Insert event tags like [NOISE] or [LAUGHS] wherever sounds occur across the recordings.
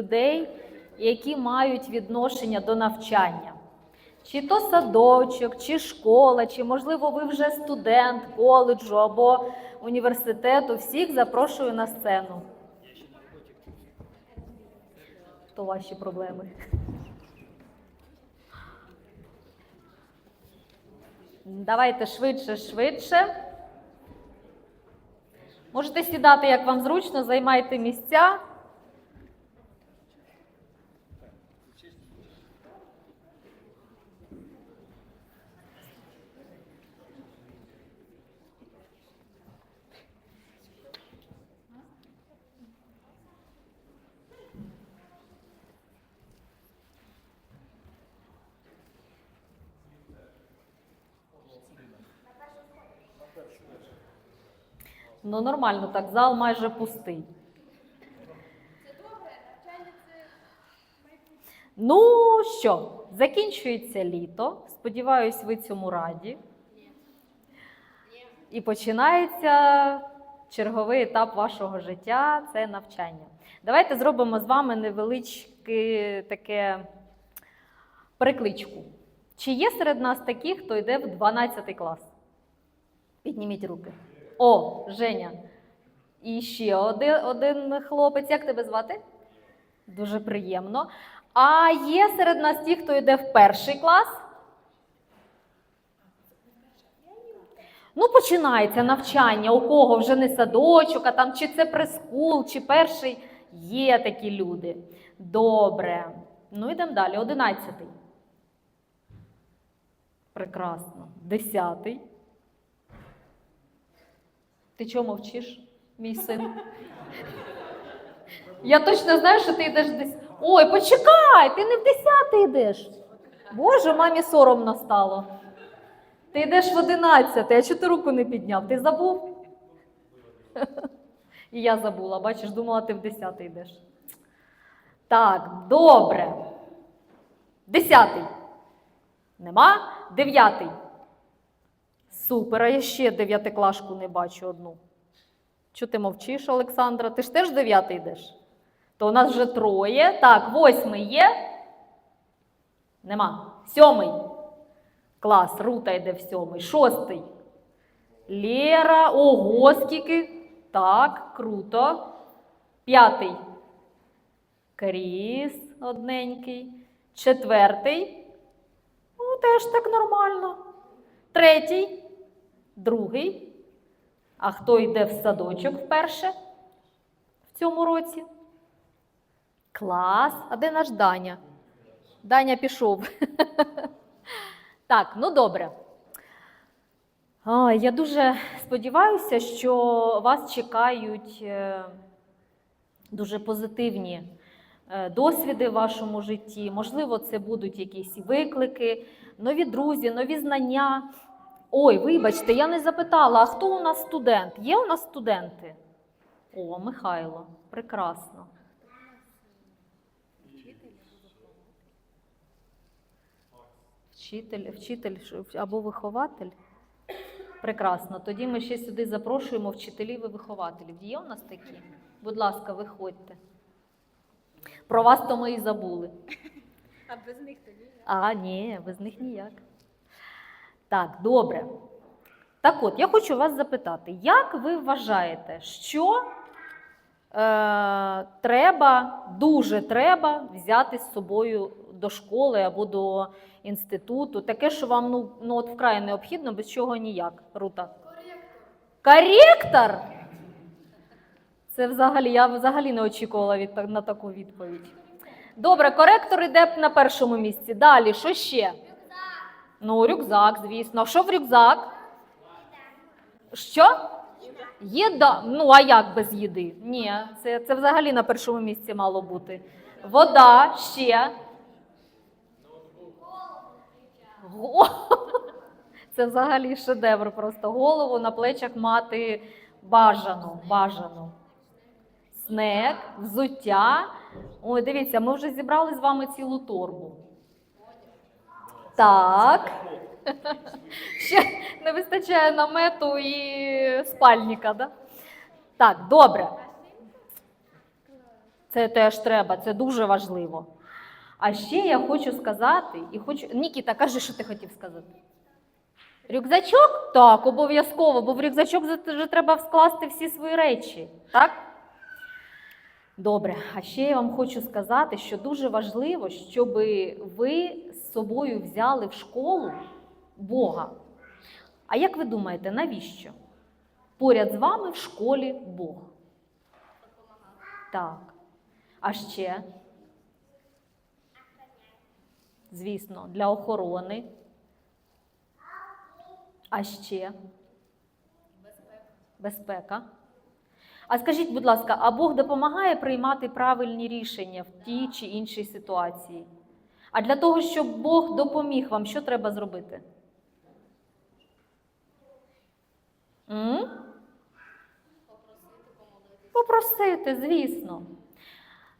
людей, які мають відношення до навчання. Чи то садочок, чи школа, чи, можливо, ви вже студент коледжу або університету. Всіх запрошую на сцену. То ваші проблеми. Давайте швидше, швидше. Можете сідати, як вам зручно, займайте місця. Ну, нормально так, зал майже пустий. Ну що, закінчується літо. Сподіваюсь, ви цьому раді. І починається черговий етап вашого життя це навчання. Давайте зробимо з вами невеличке таке перекличку. Чи є серед нас такі, хто йде в 12 клас? Підніміть руки. О, Женя. І ще один, один хлопець. Як тебе звати? Дуже приємно. А є серед нас ті, хто йде в перший клас? Ну, починається навчання, у кого вже не садочок, а там чи це прескул, чи перший. Є такі люди. Добре. Ну, йдемо далі. Одинадцятий. Прекрасно. Десятий. Ти чого мовчиш, мій син? Я точно знаю, що ти йдеш десь. Ой, почекай, ти не в десятий йдеш. Боже, мамі соромно стало. Ти йдеш в одинадцятий, а чого ти руку не підняв? Ти забув? І я забула, бачиш, думала, ти в десятий йдеш. Так, добре. Десятий. Нема? Дев'ятий. Супер, а я ще дев'ятиклашку не бачу одну. Чого ти мовчиш, Олександра? Ти ж теж дев'ятий йдеш? То у нас вже троє. Так, восьмий є? Нема. Сьомий. Клас, Рута йде в сьомий. Шостий. Лєра. Ого, скільки. Так, круто. П'ятий. Кріс одненький. Четвертий. Ну, теж так нормально. Третій, другий. А хто йде в садочок вперше в цьому році? Клас. А де наш Даня? Даня пішов. [LAUGHS] Так, ну добре. Я дуже сподіваюся, що вас чекають е, дуже позитивні е, досвіди в вашому житті. Можливо, це будуть якісь виклики, нові друзі, нові знання. Ой, вибачте, я не запитала, а хто у нас студент? Є у нас студенти? О, Михайло, прекрасно. Вчитель, вчитель або вихователь? Прекрасно. Тоді ми ще сюди запрошуємо вчителів і вихователів. Є у нас такі? Будь ласка, виходьте. Про вас то ми і забули. А без них тоді. А, ні, без них ніяк. Так, добре. Так от, я хочу вас запитати, як ви вважаєте, що е, треба, дуже треба взяти з собою до школи або до інституту? Таке, що вам ну, ну, от вкрай необхідно, без чого ніяк, Рута? Коректор? Це взагалі, я взагалі не очікувала від, на таку відповідь. Добре, коректор іде на першому місці. Далі, що ще? Ну, рюкзак, звісно. Що в рюкзак? Що? Їда. Ну, а як без їди? Ні, це, це взагалі на першому місці мало бути. Вода ще. [LAUGHS] Це взагалі шедевр. Просто голову на плечах мати бажано, бажано. Снек, взуття. Ой, дивіться, ми вже зібрали з вами цілу торбу. Так. [LAUGHS] Ще не вистачає намету і спальника, да? Так, добре. Це теж треба, це дуже важливо. А ще я хочу сказати, і хочу. Нікіта, кажи, що ти хотів сказати. Рюкзачок? Так, обов'язково, бо в рюкзачок вже треба скласти всі свої речі. Так? Добре, а ще я вам хочу сказати, що дуже важливо, щоб ви з собою взяли в школу Бога. А як ви думаєте, навіщо? Поряд з вами в школі Бог. Так. А ще, звісно, для охорони. А ще безпека. А скажіть, будь ласка, а Бог допомагає приймати правильні рішення в тій чи іншій ситуації? А для того, щоб Бог допоміг вам, що треба зробити? М? Попросити, звісно.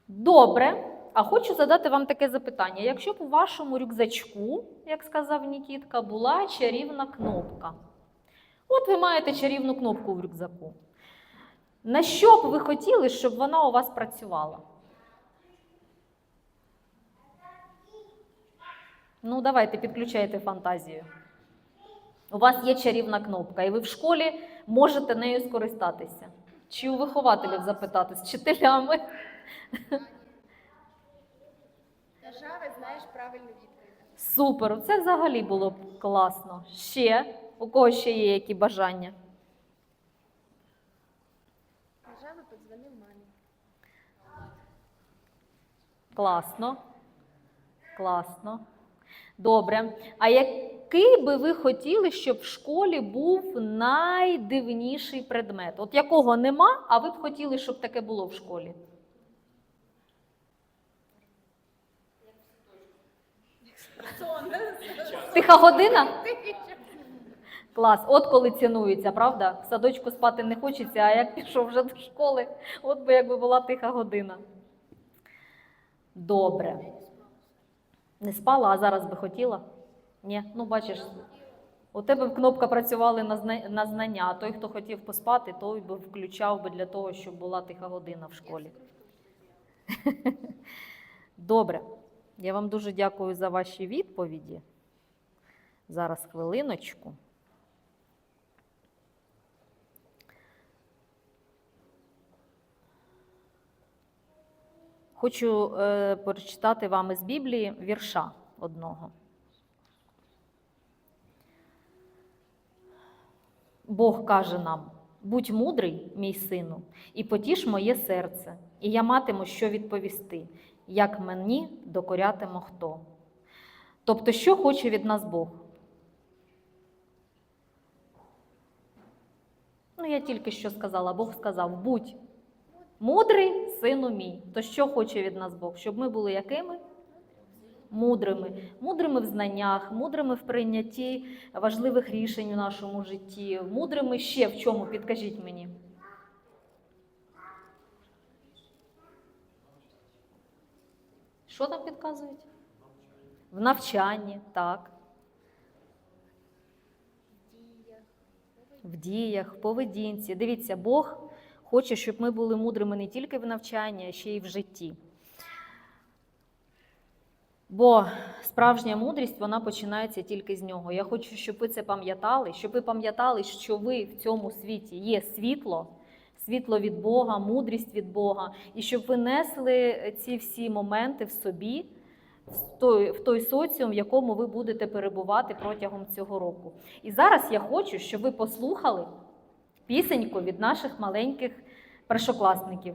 Добре. А хочу задати вам таке запитання. Якщо б у вашому рюкзачку, як сказав Нікітка, була чарівна кнопка. От ви маєте чарівну кнопку в рюкзаку. На що б ви хотіли, щоб вона у вас працювала? Ну, давайте підключайте фантазію. У вас є чарівна кнопка, і ви в школі можете нею скористатися. Чи у вихователів запитати з вчителями? І знаєш правильну відповідь. Супер, це взагалі було б класно. Ще у кого ще є які бажання? Нажав і подзвонив мамі. Класно. Класно. Добре. А який би ви хотіли, щоб в школі був найдивніший предмет? От якого нема, а ви б хотіли, щоб таке було в школі? Тиха година? Клас, от коли цінується, правда? В садочку спати не хочеться, а як пішов вже до школи, от би якби була тиха година. Добре. Не спала, а зараз би хотіла? Ні, ну бачиш, у тебе б кнопка працювала на на знання, а той, хто хотів поспати, той би включав би для того, щоб була тиха година в школі. [LAUGHS] Добре. Я вам дуже дякую за ваші відповіді. Зараз хвилиночку. Хочу е, прочитати вам із Біблії вірша одного. Бог каже нам: будь мудрий, мій сину, і потіш моє серце, і я матиму що відповісти, як мені докорятиме хто. Тобто, що хоче від нас Бог? Ну, я тільки що сказала, Бог сказав: будь мудрий, сину мій. То що хоче від нас Бог? Щоб ми були якими? Мудрими, мудрими в знаннях, мудрими в прийнятті важливих рішень у нашому житті, мудрими ще в чому, підкажіть мені. Що там підказують? В навчанні, так. В діях, в поведінці. Дивіться, Бог хоче, щоб ми були мудрими не тільки в навчанні, а ще й в житті. Бо справжня мудрість вона починається тільки з нього. Я хочу, щоб ви це пам'ятали, щоб ви пам'ятали, що ви в цьому світі є світло, світло від Бога, мудрість від Бога, і щоб ви несли ці всі моменти в собі, в той, в той соціум, в якому ви будете перебувати протягом цього року. І зараз я хочу, щоб ви послухали пісеньку від наших маленьких першокласників.